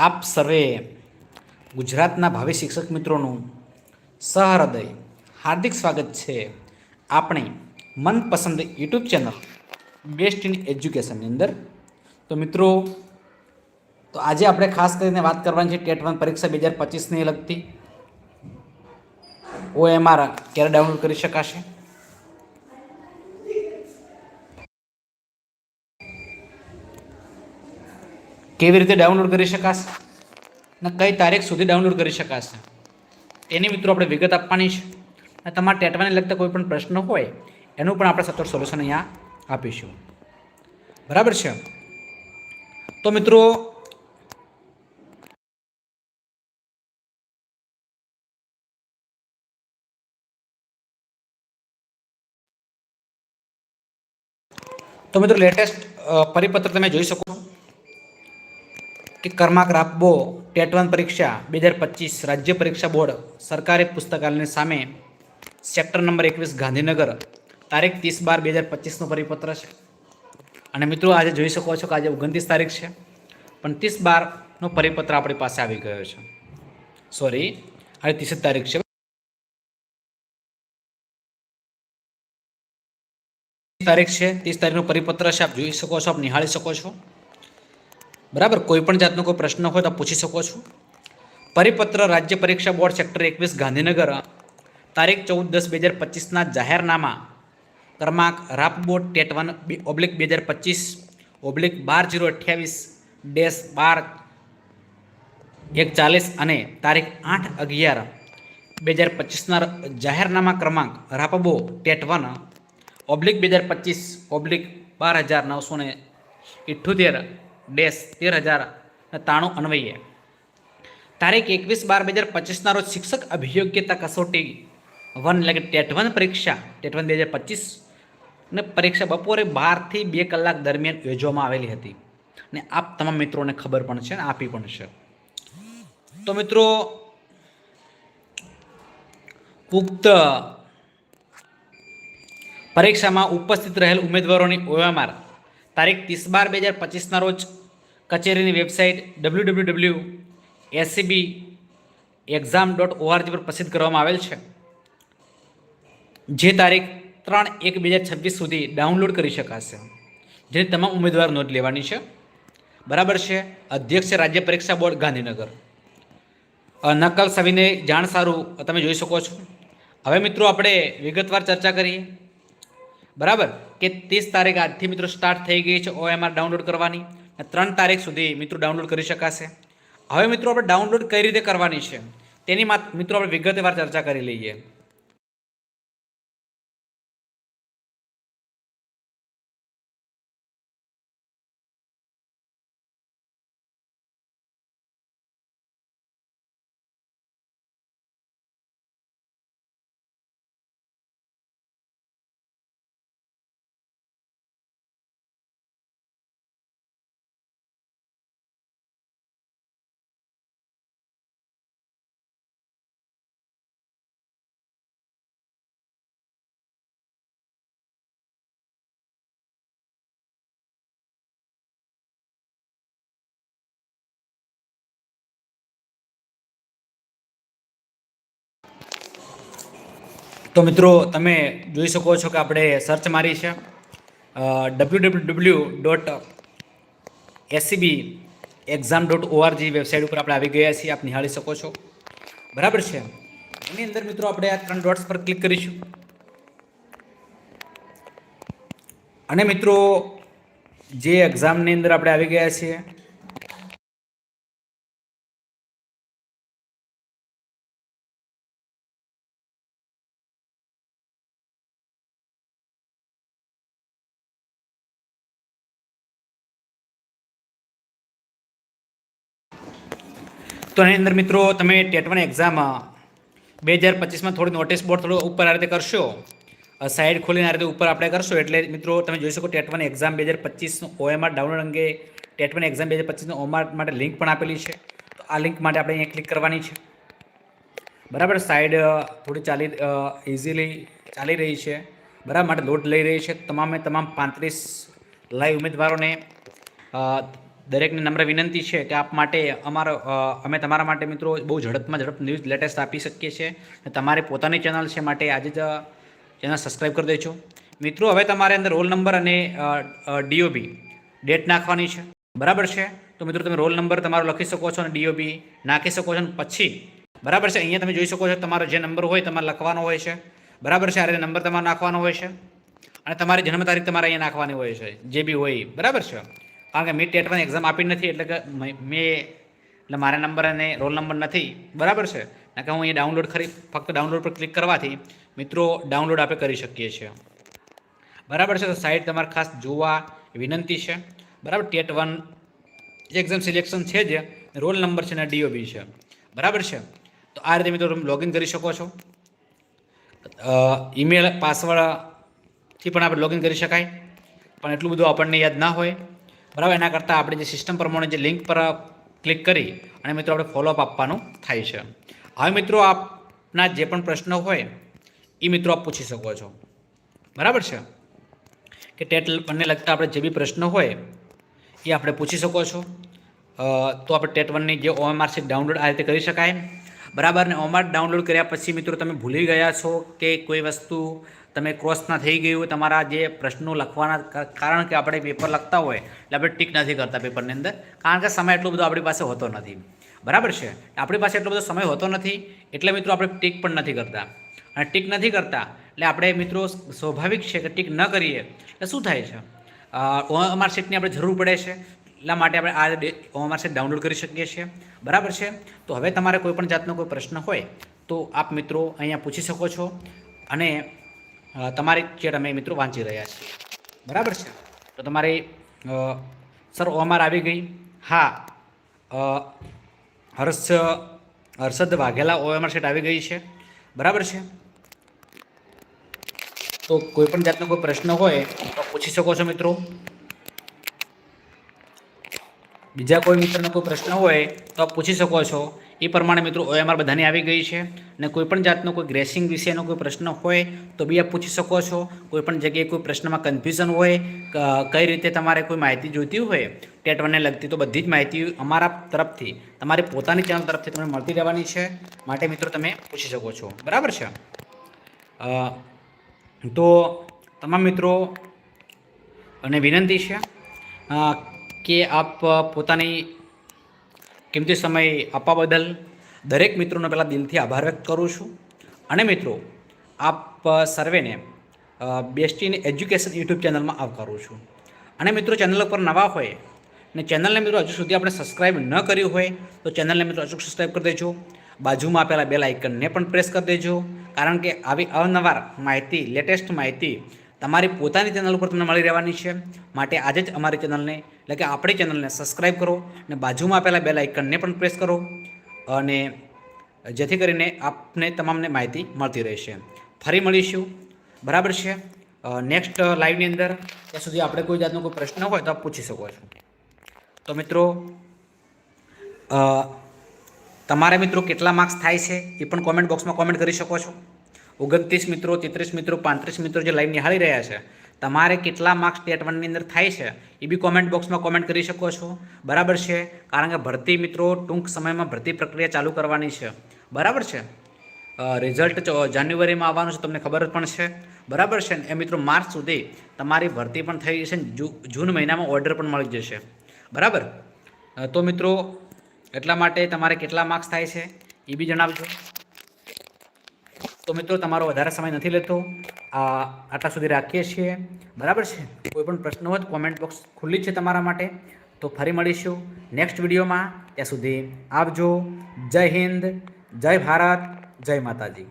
આપ સર્વે ગુજરાતના ભાવિ શિક્ષક મિત્રોનું સહૃદય, હાર્દિક સ્વાગત છે આપણી મનપસંદ યુટ્યુબ ચેનલ બેસ્ટ ઇન એજ્યુકેશનની અંદર. તો મિત્રો, તો આજે આપણે ખાસ કરીને વાત કરવાની છે ટેટ વન પરીક્ષા બે હજાર પચીસને લગતી. ઓએમઆર ક્યારે ડાઉનલોડ કરી શકાશે. કેવી રીતે ડાઉનલોડ કરી શકાશે? અને કઈ તારીખ સુધી ડાઉનલોડ કરી શકાશે? એની મિત્રો આપણે વિગત આપવાની છે. અને તમારા ટેટવાને લગતા કોઈ પણ પ્રશ્ન હોય, એનું પણ આપણે સચોટ સોલ્યુશન અહીંયા આપીશું. બરાબર છે? તો મિત્રો તો મિત્રો લેટેસ્ટ પરિપત્ર તમે જોઈ શકો કે કર્માક રાખબો ટેટ વન પરીક્ષા, બે હજાર પચીસ રાજ્ય પરીક્ષા બોર્ડ, સરકારી પુસ્તકાલયની સામે સેક્ટર નંબર એકવીસ ગાંધીનગર, તારીખ ત્રીસ બાર બે હજાર પચીસનો પરિપત્ર છે. અને મિત્રો આજે જોઈ શકો છો કે આજે ઓગણત્રીસ તારીખ છે, પણ ત્રીસ બારનો પરિપત્ર આપણી પાસે આવી ગયો છે. સોરી આજે ત્રીસ તારીખ છે. તારીખ છે, ત્રીસ તારીખનો પરિપત્ર છે, આપ જોઈ શકો છો, આપ નિહાળી શકો છો. બરાબર? કોઈ પણ જાતનો કોઈ પ્રશ્ન હોય તો પૂછી શકો છો. પરિપત્ર રાજ્ય પરીક્ષા બોર્ડ સેક્ટર એકવીસ ગાંધીનગર, તારીખ ચૌદ દસ બે હજાર પચીસના જાહેરનામા, ક્રમાંક રાપ બોર્ડ ટેટ વન ઓબ્લિક બે હજાર પચીસ, ઓબ્લિક બાર જીરો અઠ્યાવીસ, ડેશ બાર એક ચાલીસ અને તારીખ આઠ અગિયાર બે હજાર પચીસના જાહેરનામા ક્રમાંક રાપબો ટેટ વન, ઓબ્લિક બે હજાર પચીસ, ઓબ્લિક બાર હજાર નવસો ને ઇઠ્ઠોતેર ડેશ તેર હજાર ત્રાણું અન્વયે. તારીખ એકવીસ બાર બે હજાર પચીસના રોજ શિક્ષક અભિયોગ્યતા કસોટી વન એટલે કે ટેટ વન પરીક્ષા, ટેટ વન બે હજાર પચીસ ને પરીક્ષા બપોરે બારથી બે કલાક દરમિયાન યોજવામાં આવેલી હતી. ને આપ તમામ મિત્રોને ખબર પણ છે ને આપી પણ છે. તો મિત્રો, પુખ્ત પરીક્ષામાં ઉપસ્થિત રહેલ ઉમેદવારોની ઓએમઆર તારીખ ત્રીસ બાર બે હજાર પચીસના રોજ કચેરીની website W W W SCB exam dot ORG પર પ્રસિદ્ધ કરવામાં આવેલ છે. જે તારીખ ત્રણ એક બે હજાર છવ્વીસ સુધી ડાઉનલોડ કરી શકાશે. જેની તમામ ઉમેદવાર નોંધ લેવાની છે. બરાબર છે? અધ્યક્ષ રાજ્ય પરીક્ષા બોર્ડ, ગાંધીનગર. નકલ સવિને જાણ સારું તમે જોઈ શકો છો. હવે મિત્રો આપણે વિગતવાર ચર્ચા કરીએ. બરાબર? કે ત્રીસ તારીખ આજથી મિત્રો સ્ટાર્ટ થઈ ગઈ છે ઓએમઆર ડાઉનલોડ કરવાની. ત્રણ તારીખ સુધી મિત્રો ડાઉનલોડ કરી શકાશે. હવે મિત્રો આપણે ડાઉનલોડ કઈ રીતે કરવાની છે? તેની માત મિત્રો આપણે વિગતવાર ચર્ચા કરી લઈએ. તો મિત્રો, તમે જોઈ શકો છો કે આપણે સર્ચ મારી છે. W W W dot SCB exam dot ORG website ઉપર આપણે આવી ગયા છીએ. આપ નિહાળી શકો છો. બરાબર છે? એની અંદર મિત્રો, આપણે આ ત્રણ ડોટ્સ પર ક્લિક કરીશું. અને મિત્રો, જે એક્ઝામની અંદર આપણે આવી ગયા છીએ તો એની અંદર મિત્રો તમે ટેટ વન એક્ઝામ બે હજાર પચીસમાં થોડી નોટિસ બોર્ડ થોડું ઉપર આ રીતે કરશો. સાઈડ ખોલીને આ રીતે ઉપર આપણે કરશો. એટલે મિત્રો તમે જોઈ શકો ટેટ વન એક્ઝામ બે હજાર પચીસનું ઓએમઆર ડાઉનલોડ અંગે ટેટ વન એક્ઝામ બે હજાર પચીસનું ઓએમઆર માટે લિંક પણ આપેલી છે. તો આ લિંક માટે આપણે અહીંયા ક્લિક કરવાની છે. બરાબર? સાઈડ થોડી ચાલી ઇઝીલી ચાલી રહી છે. બરાબર? માટે લોડ લઈ રહી છે તમામે તમામ પાંત્રીસ લાઈવ ઉમેદવારોને દરેકને નમ્ર વિનંતી છે કે આપ માટે અમારો અમે તમારા માટે મિત્રો બહુ ઝડપમાં ઝડપ ન્યૂઝ લેટેસ્ટ આપી શકીએ છીએ તમારી પોતાની ચેનલ છે માટે આજે જ ચેનલ સબસ્ક્રાઈબ કરી દેજો. મિત્રો, હવે તમારે અંદર રોલ નંબર અને ડીઓબી ડેટ નાખવાની છે. બરાબર છે? તો મિત્રો, તમે રોલ નંબર તમારો લખી શકો છો અને ડીઓબી નાખી શકો છો અને પછી, બરાબર છે? અહીંયા તમે જોઈ શકો છો તમારો જે નંબર હોય તમારે લખવાનો હોય છે. બરાબર છે? આ રીતે નંબર તમારે નાખવાનો હોય છે. અને તમારી જન્મ તારીખ તમારે અહીંયા નાખવાની હોય છે. જે બી હોય બરાબર છે? કારણ કે મેં ટેટ વન એક્ઝામ આપી નથી, એટલે કે મેં એટલે મારા નંબર અને રોલ નંબર નથી. બરાબર છે? કારણ કે હું એ ડાઉનલોડ ખરી ફક્ત ડાઉનલોડ પર ક્લિક કરવાથી મિત્રો ડાઉનલોડ આપણે કરી શકીએ છીએ. બરાબર છે? તો સાઇટ તમારે ખાસ જોવા વિનંતી છે. બરાબર? ટેટ વન એક્ઝામ સિલેક્શન છે જ રોલ નંબર છે ને ડીઓબી છે. બરાબર છે? તો આ રીતે મિત્રો તમે લોગિન કરી શકો છો. ઈમેલ પાસવર્ડથી પણ આપણે લોગિન કરી શકાય. પણ એટલું બધું આપણને યાદ ના હોય. બરાબર? એના કરતાં આપણે જે સિસ્ટમ પ્રમાણે જે લિંક પર ક્લિક કરી અને મિત્રો આપણે ફોલોઅપ આપવાનું થાય છે. હવે મિત્રો આપના જે પણ પ્રશ્નો હોય એ મિત્રો આપ પૂછી શકો છો. બરાબર છે? કે ટેટ વનને લગતા આપણે જે બી પ્રશ્નો હોય એ આપણે પૂછી શકો છો. તો આપણે ટેટ વનની જે ઓએમઆર છે ડાઉનલોડ આ રીતે કરી શકાય. બરાબર? ને ઓએમઆર ડાઉનલોડ કર્યા પછી મિત્રો તમે ભૂલી ગયા છો કે કોઈ વસ્તુ તમે ક્રોસ ના થઈ ગયું તમારા જે પ્રશ્નો લખવાના કારણ કે આપણે પેપર લખતા હોય, એટલે આપણે ટીક નથી કરતા પેપરની અંદર, કારણ કે સમય એટલો બધો આપણી પાસે હોતો નથી. બરાબર છે? આપણી પાસે એટલો બધો સમય હોતો નથી, એટલે મિત્રો આપણે ટીક પણ નથી કરતા. અને ટીક નથી કરતા, એટલે આપણે મિત્રો સ્વાભાવિક છે કે ટીક ન કરીએ, એટલે શું થાય છે? ઓએમઆર શીટની આપણે જરૂર પડે છે, એટલા માટે આપણે આ ઓએમઆર શીટ ડાઉનલોડ કરી શકીએ છીએ. બરાબર છે? તો હવે તમારે કોઈ પણ જાતનો કોઈ પ્રશ્ન હોય, તો આપ મિત્રો અહીંયા પૂછી શકો છો. અને તમારી ચેટ અમે મિત્રો વાંચી રહ્યા છીએ. બરાબર છે? તો તમારી સર, ઓમાર આવી ગઈ. હા હર્ષ, હર્ષદ વાઘેલા ઓએમઆર શીટ આવી ગઈ છે. બરાબર છે? તો કોઈ પણ જાતનો કોઈ પ્રશ્ન હોય તો પૂછી શકો છો મિત્રો. બીજા કોઈ મિત્રનો કોઈ પ્રશ્ન હોય તો પૂછી શકો છો. એ પ્રમાણે મિત્રો ઓએમઆર બધાની આવી ગઈ છે. અને કોઈપણ જાતનો કોઈ ગ્રેસિંગ વિશેનો કોઈ પ્રશ્ન હોય તો બી આપ પૂછી શકો છો. કોઈ પણ જગ્યાએ કોઈ પ્રશ્નમાં કન્ફ્યુઝન હોય કઈ રીતે તમારે કોઈ માહિતી જોઈતી હોય ટેટ વનને લગતી તો બધી જ માહિતી અમારા તરફથી, તમારી પોતાની ચેનલ તરફથી તમને મળતી રહેવાની છે. માટે મિત્રો તમે પૂછી શકો છો. બરાબર છે? તો તમામ મિત્રો, અને વિનંતી છે કે આપ પોતાની કિંમતી સમય આપવા બદલ દરેક મિત્રોનો પહેલાં દિલથી આભાર વ્યક્ત કરું છું. અને મિત્રો, આપ સર્વેને બેસ્ટ એજ્યુકેશન યુટ્યુબ ચેનલમાં આવકારું છું. અને મિત્રો, ચેનલ ઉપર નવા હોય અને ચેનલને મિત્રો હજુ સુધી આપણે સબસ્ક્રાઇબ ન કર્યું હોય, તો ચેનલને મિત્રો અચૂક સબસ્ક્રાઇબ કરી દેજો. બાજુમાં આપેલા બેલ આઇકનને પણ પ્રેસ કરી દેજો. કારણ કે આવી અવનવાર માહિતી, લેટેસ્ટ માહિતી તમારી પોતાની ચેનલ ઉપર તમને મળી રહેવાની છે. માટે આજે જ અમારી ચેનલને, એટલે કે આપણી ચેનલને સબસ્ક્રાઇબ કરો અને બાજુમાં આપેલા બેલ આઇકનને પણ પ્રેસ કરો. અને જેથી કરીને આપને તમામને માહિતી મળતી રહેશે. ફરી મળીશું. બરાબર છે? નેક્સ્ટ લાઈવની અંદર ત્યાં સુધી આપણે કોઈ જાતનો કોઈ પ્રશ્ન હોય તો આપ પૂછી શકો છો. તો મિત્રો તમારા મિત્રો કેટલા માર્ક્સ થાય છે એ પણ કોમેન્ટ બોક્સમાં કોમેન્ટ કરી શકો છો. ઓગણત્રીસ મિત્રો, તેત્રીસ મિત્રો, પાંત્રીસ મિત્રો જે લાઈવ નિહાળી રહ્યા છે તમારે કેટલા માર્ક્સ ટેટ વનની અંદર થાય છે, એ બી કોમેન્ટ બોક્સમાં કોમેન્ટ કરી શકો છો. બરાબર છે? કારણ કે ભરતી મિત્રો, ટૂંક સમયમાં ભરતી પ્રક્રિયા ચાલુ કરવાની છે. બરાબર છે? રિઝલ્ટ જાન્યુઆરીમાં આવવાનું છે, તમને ખબર પણ છે. બરાબર છે ને? એ મિત્રો, માર્ચ સુધી તમારી ભરતી પણ થઈ જશે જૂન મહિનામાં ઓર્ડર પણ મળી જશે. બરાબર? તો મિત્રો, એટલા માટે તમારે કેટલા માર્ક્સ થાય છે? એ બી જણાવજો. તો મિત્રો, તમારો વધારે સમય નથી લેતો. આ આટલા સુધી રાખીએ છીએ. બરાબર છે? કોઈ પણ પ્રશ્ન હોય તો કોમેન્ટ બોક્સ ખુલ્લી છે તમારા માટે. તો ફરી મળીશું નેક્સ્ટ વિડીયોમાં ત્યાં સુધી આપજો. જય હિન્દ, જય ભારત, જય માતાજી.